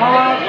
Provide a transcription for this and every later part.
Thank you.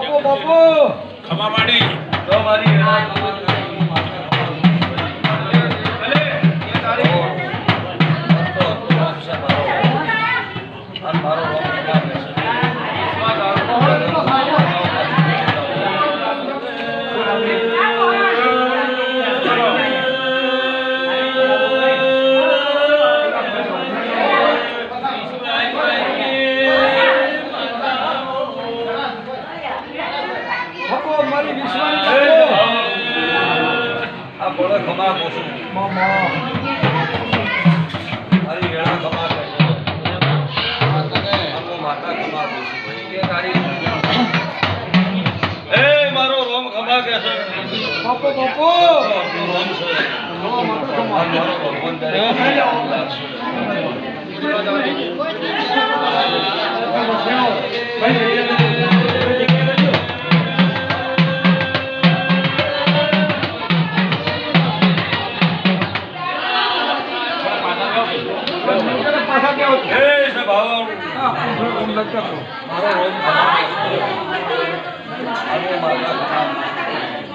બાપુ બાપુ. ખમા માડી તો મારી મારો રોજ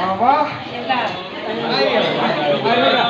爸爸，哎呀，哎呀。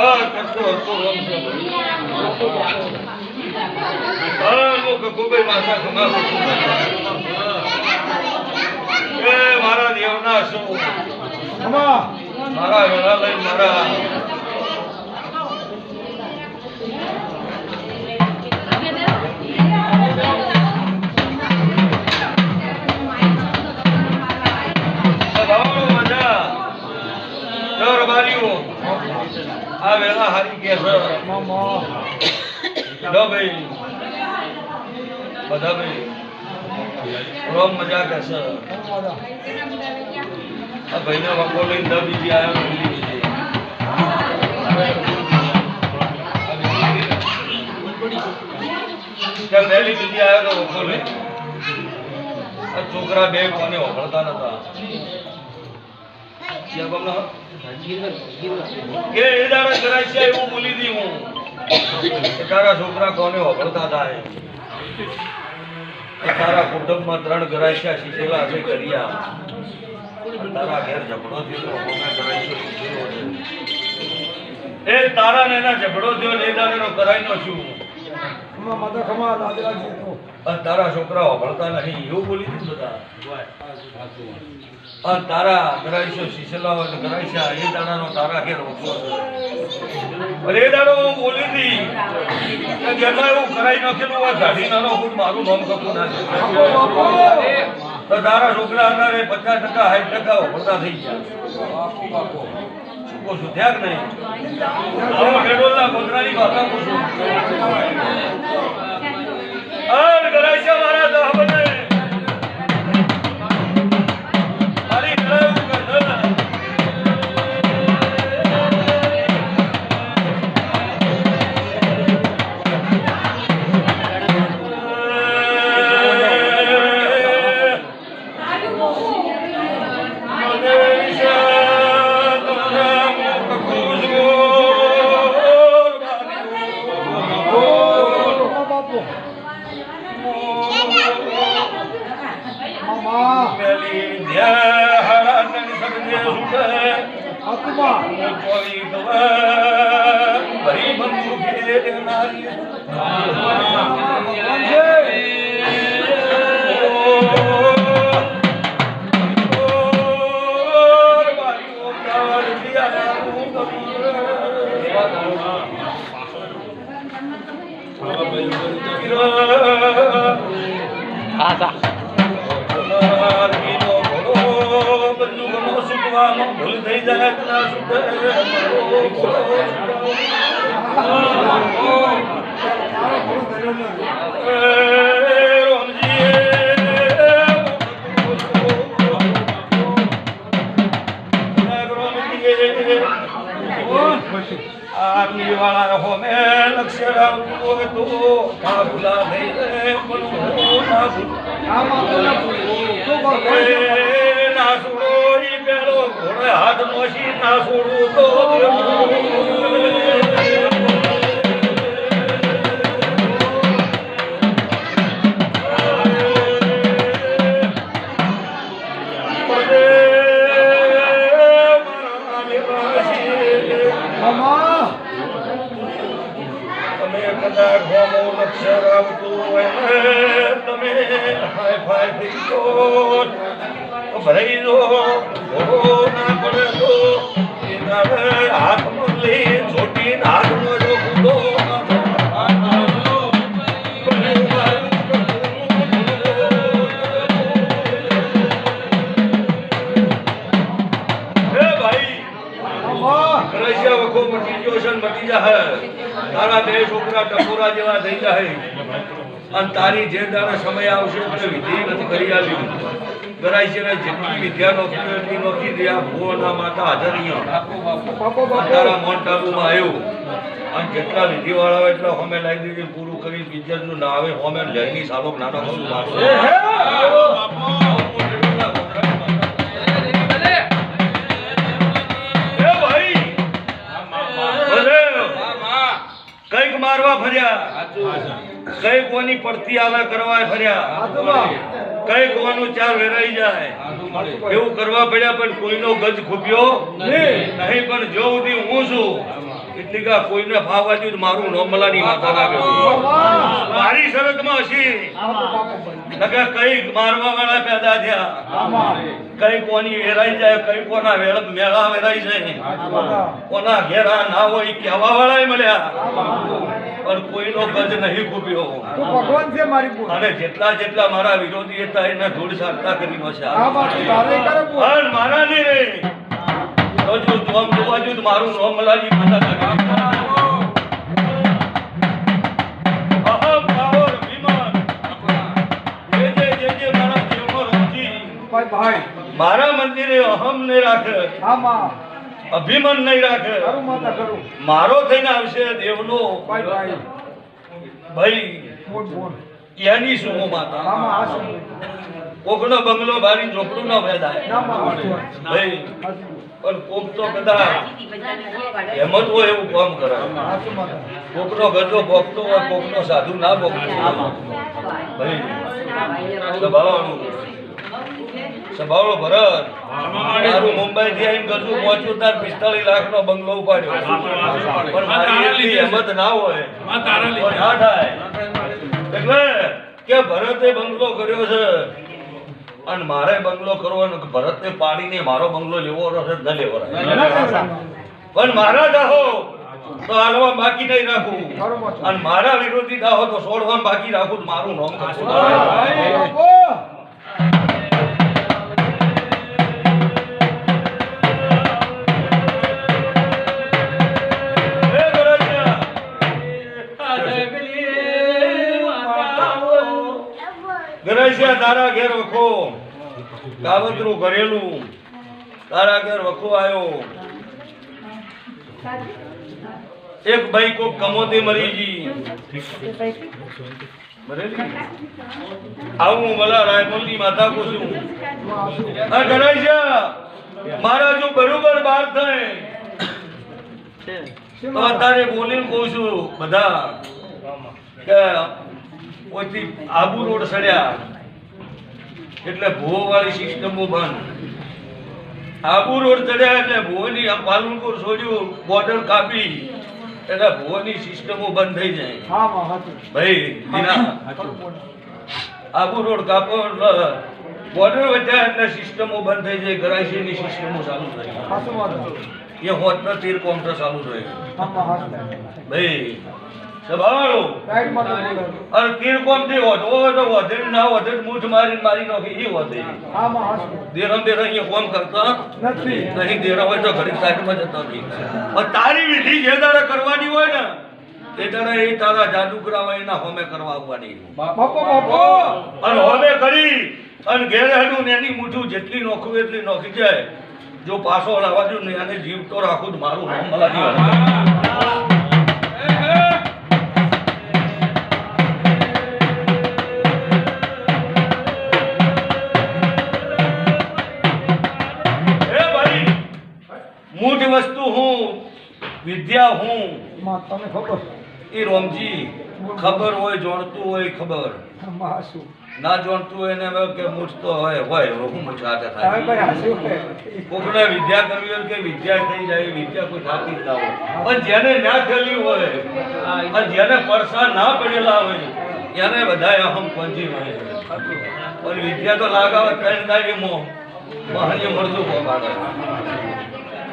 અર કટકો હતો છે અર લોક ગોબે માતા કમાશે એ મારા દેવના શું? મારા વેળા લઈ મારા આ વેળા હારી કે છે. લો ભાઈ. બધા ભાઈ. રોમ મજા કે છે. આ ભાઈને વકો લઈને દ બીજી આવ્યો બીજી કેમ વહેલી બીજી આવ્યો તો વકો લઈ. આ છોકરા બે કોને ઓળખતા નતા. એ દાડે છે એવું બોલી દી હું. તારા છોકરા કોને વખડતા થાય? તારા કુટુંબમાં ત્રણ ગરાયશા શીખેલા છે કર્યા. તારા ઘેર ઝઘડો થયો છે. એ તારા ને એના ઝઘડો થયો ને એ દાડે કરાયનો શું નો માતા તારા છોકરાઓ ભણતા નહીં, એવું બોલી દીધું બધા? તારા હોય તો ગરાયશા એ દાડાનો તારા ઘેર વખો છે. એ દાડો હું બોલી હતી ઘરમાં એવું કરાઈ નાખેલું હોય ગાડી નાનો હું મારું નામ કરતું ના તો તારા છોકરા અંદર પચાસ ટકા સાઠ ટકા વખોટા થઈ ગયા. કહું છું કે નહીં. હું ખેડૂતના ગોધરાની ભાષા કહું છું અન મારા દાહબને આટલી વાળા હોમે લક્ષ્ય રાખવું હોય તો ના ભૂલા થઈ રે પણ હું ના ભૂલું છોડો ઈ પેલો ઘોડે હાથ નોશી ના છોડું તો ભરાઈ દો ઘોડો ના પડે હાથમાં લઈ છોટી હાથમાં જો હે ભાઈ મામા રશિયા વખો મટી ગયો છે ને મટી જાહે. તારા બે છોકરા ટકોરા જેવા થઈ જાય અને તારી જે દાડે સમય આવશે એટલે વિધિ નથી કરી આવી ગરાય છે ને જેટલી વિદ્યા નોખી એટલી નથી દે આ ભુવના માતા હાજર તારા મોન્ટ આબુમાં આવ્યું અને જેટલા વિધિવાળા હોય એટલા હોમે લાગી દીધી પૂરું કરી પિક્ચરનું ના આવે હોમે લહેરની સાલો નાનો કરું મારશે ભાઈ! ભલે. કંઈક મારવા ફર્યા. કઈ કોની પડતી આવે કરવા ફર્યા. હાથમાં કોવાનું ચાર વેરાઈ જાય એવું કરવા પડ્યા પણ કોઈનો ગજ ખૂપ્યો નહીં. નહીં પણ જો સુધી હું છું એટલી કા કોઈને ભાવ દ્યું મારું નોમલાની કહેવું. બાપા મારી શરતમાં હશી. નકર મારવા વાળા પેદા થયા. કઈ કોની વેરાઈ જાય કઈ કોના વેળ મેળા વેરાઈ જાય. કોના ઘેરા ના હોય કેવા વાળા મળ્યા. પણ કોઈનો ગજ નહીં ખૂબ્યો ભગવાન છે મારી અને જેટલા જેટલા મારા વિરોધી હતા એના ધૂળ સારતા કરી પૂર પણ મારા નહીં. રે તો જો જોમ જોવા જો મારું નામ મલાજી માતા લાગે અહમ પાવર વિમાન જે જે જે જે મારા જીવનો ભાઈ ભાઈ. મારા મંદિરે અહમ નહીં રાખે. અભિમાન નહીં રાખે. કરું માતા કરું. મારો થઈને આવશે દેવલો ભાઈ એની શું માતા. કોકનો બંગલો બારી ઝોપડું ન વેદાય. ભાઈ પણ કોક તો કદાચ હેમત હોય એવું કામ કરે કોકનો ગરજો ભોગતો હોય કોકનો સાધુ ના ભોગતો ભાઈ સ્વભાવનું સ્વભાવનો ભરત. તારું મુંબઈ થી આવીને ગરજુ પહોંચ્યું તાર પિસ્તાળીસ લાખ નો બંગલો ઉપાડ્યો. પણ મારી એટલી હેમત ના હોય. ના થાય. એટલે કે ભરતે બંગલો કર્યો છે. અને મારે બંગલો કરવો ને ભરતે પાડીને મારો બંગલો લેવો છે ન લેવો ના પણ મારા દાહો તો હાલવા બાકી નહીં રાખું. અને મારા વિરોધી દાહો તો સોડવા બાકી રાખું મારું નામ ગરાસિયા, ગરાસિયા તારા ઘેર વખો. કાવતરું ઘરેલું. તારા ઘર વખો આવ્યો. એક ભાઈ કોક કમોતી મરી જી મરેલી? આવું ભલા રાયમલની માતા પૂછું. આ છે મારા જો બરોબર બાર થાય. તો અત્યારે બોલીને કહું છું, બધા, કે કોઈથી આબુ રોડ સડ્યા. એટલે ભૂવો વાળી સિસ્ટમો બંધ આબુ રોડ ચડ્યા એટલે ભૂવોની આ પાલનપુર છોડ્યું બોર્ડર કાપી એટલે ભૂવોની સિસ્ટમો બંધ થઈ જાય. ભાઈ દીના આબુ રોડ કાપો બોર્ડર વધ્યા એટલે સિસ્ટમો બંધ થઈ જાય ગરાસીની સિસ્ટમો ચાલુ થઈ. એ હોટના તીર કાઉન્ટર ચાલુ થઈ આમાં ભાઈ અને તીરથી હોતો હોય તો વધે ના વધે મૂઠ મારી મારી નાખી એ. વધે. દેરમ બેર અહીંયા કોમ કરતા નથી. નહીં દેરા હોય તો ઘડી સાઈડમાં જતા નહીં તારી વિધિ જે દાડે કરવાની હોય ને એ દાડે એ તારા જાદુગરા હોય એના હોમે કરવા આવવાની. બાપો બાપો. અને હોમે કરી અને ઘેર હેડું ને એની મૂઠું જેટલી નોખવું એટલી નોખી જાય. જો પાછો લાવવા દઉં ને એને જીવતો રાખું જ મારું નામ મલાજી. મૂઠ વસ્તુ હું વિદ્યા હું. માં ખબર? એ રોમજી ખબર હોય જાણતું હોય ખબર. ના જાણતું હોય ને હવે કે મૂઠ તો હોય હોય હું હાથે થાય. કોકને વિદ્યા કરવી હોય કે વિદ્યા થઈ જાય વિદ્યા કોઈ થતી જ ના હોય. પણ જેને ના થયેલી હોય અને જેને પરસા ના પડેલા હોય એને બધા અહમ પહોંચી હોય. પણ વિદ્યા તો લાગાવે ત્રણ દાડીમાં મહાન્ય મળતું પોગાડે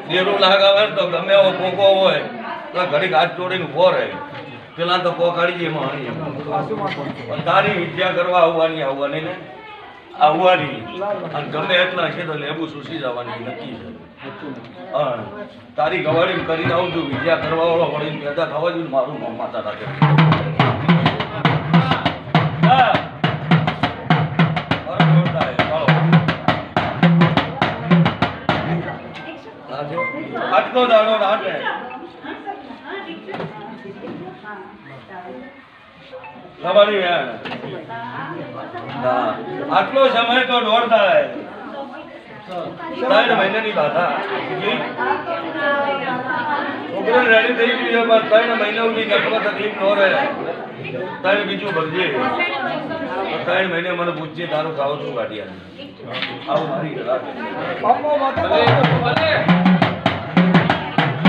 દેરું લાગાવે ને તો ગમે એવો કોકો હોય તો ઘડીક હાથ જોડીને ઊભો રહે. પેલા તો મહાન્ય પણ તારી વિદ્યા કરવા આવવાની આવવાની ને? આવવાની અને ગમે એટલા છે તો લેબુ સુસી જવાની નક્કી છે. તારી ગવાડી કરીને આવું છું, વિદ્યા કરવા વાળો વળીને પેદા થવા જોઈએ મારું માતા રાખે આટલો દાડો રાતે તમારી વેણ. આટલો સમય તો દોઢ થાય. ત્રણ મહિનાની બાધા છોકરો રેડી થઈ ગયું છે પણ ત્રણ મહિના સુધી નકમાં તકલીફ ન રહે. ત્રણ બીજું ભરજે. ત્રણ મહિને મને પૂછજે તારું ખાવું છું કાઢી આવું મારી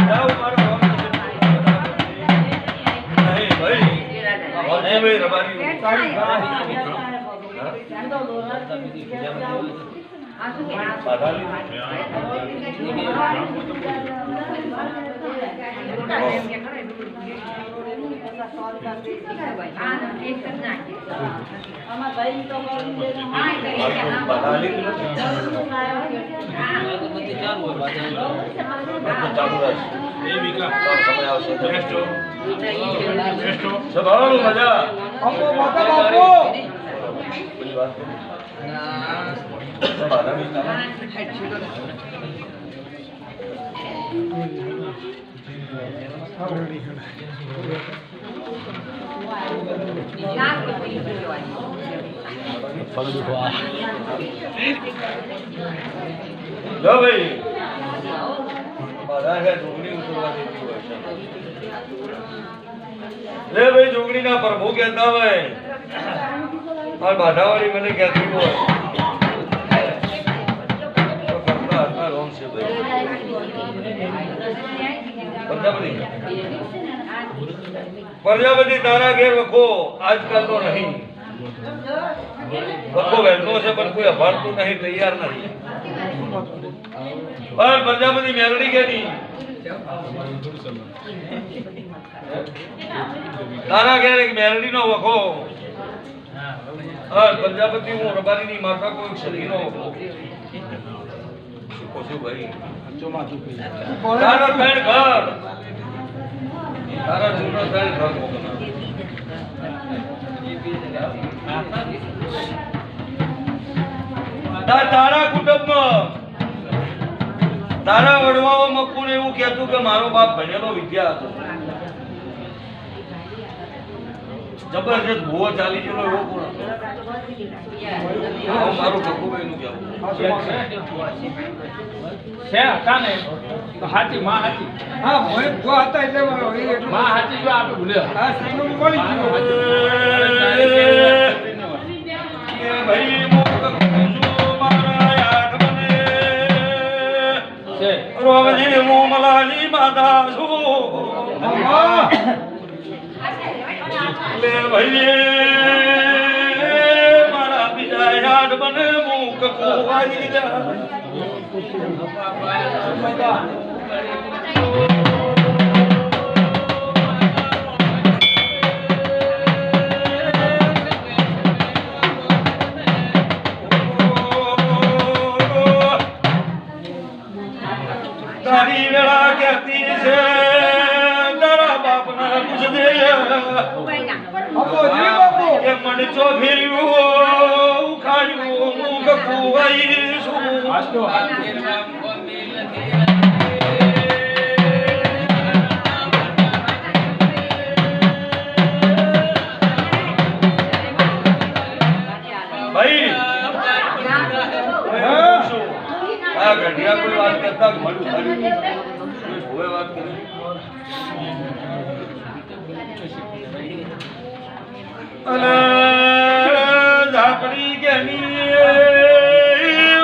રાત. બાપો માતા બાપો જાઓ મારો બાપ. નહીં ભાઈ નહીં ભાઈ રબારી તારી ગાય. બાધા લીધી. બાધા લીધી નથી. બધું ચાલુ રહેશે. તારો સમય આવશે સ્વભાવનું મજા બાપો માતા બાપો બધી વાત કરી. બાધા બી ચાલે. લો ભાઈ બાધા ભાઈ જોગણી ના લે પ્રભુ કહેતા હોય. આ બાધાવાળી મને કહેતી હોય. તો પ્રજાપતિ તારા ઘેર વખો આજકાલ તો નહીં. વખો વહેલો છે, પણ કોઈ અભારતું નહીં, તૈયાર નથી પણ પ્રજાપતિ મેલડી કેની તારા ઘેર એક મેલડી નો વખો પ્રજાપતિ હું રબારીની માતા કોઈ સદી નો વખો ભાઈ તારા જૂનો ઘર તારા કુટુંબમાં તારા વડવાઓ મક્કુને એવું કહેતું કે મારો બાપ ભણેલો વિદ્યા હતો? જબરજસ્ત ભૂવો ચાલી ગયેલો એવો કોણ હતો? મારું ભગુભાઈ નું કહેવું. છે હતા ને. તો હાચી માં હાચી. હા મોય જો હતા એટલે માં હાચી જો આપણે ભૂલ્યો હા મળી ગયું ભાઈ માતા છું લે ભાઈ મારા બીજા યાદ બને મુક કુવાઈ જા છે. તારા બાપના પૂછજે. બાપો જી બાપો એ મને ચો ફેર્યું ઉખાડ્યું મુખ કુવાઈ છું આજ તો ભાઈ હા. આ ઘડિયા કોઈ વાત કરતા મળ્યું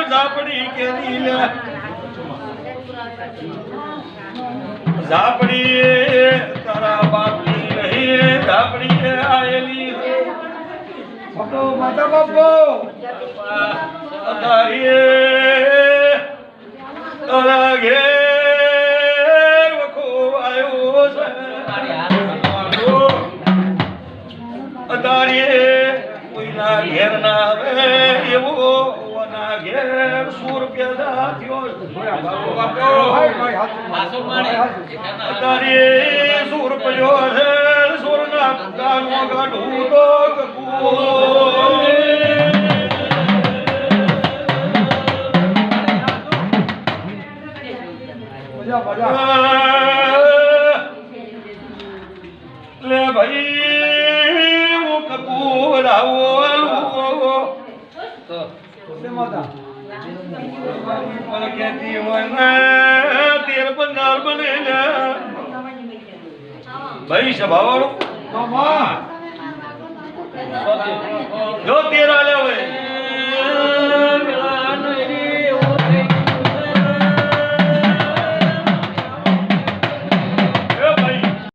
झांपड़ी कली झापड़ी तारा बापी रही झापड़ी आए माता पप्पो तारा गे તારીએ કોઈના ઘેર ના આવે એવો ના ઘેર સુર પેદા થયો. તારીએ સુર પડ્યો છે સુરના કાનો ગાઢું તો કહેતી હોય ને તેર પંદર બને ને ભાઈ સભાવાળો જો તેર હોય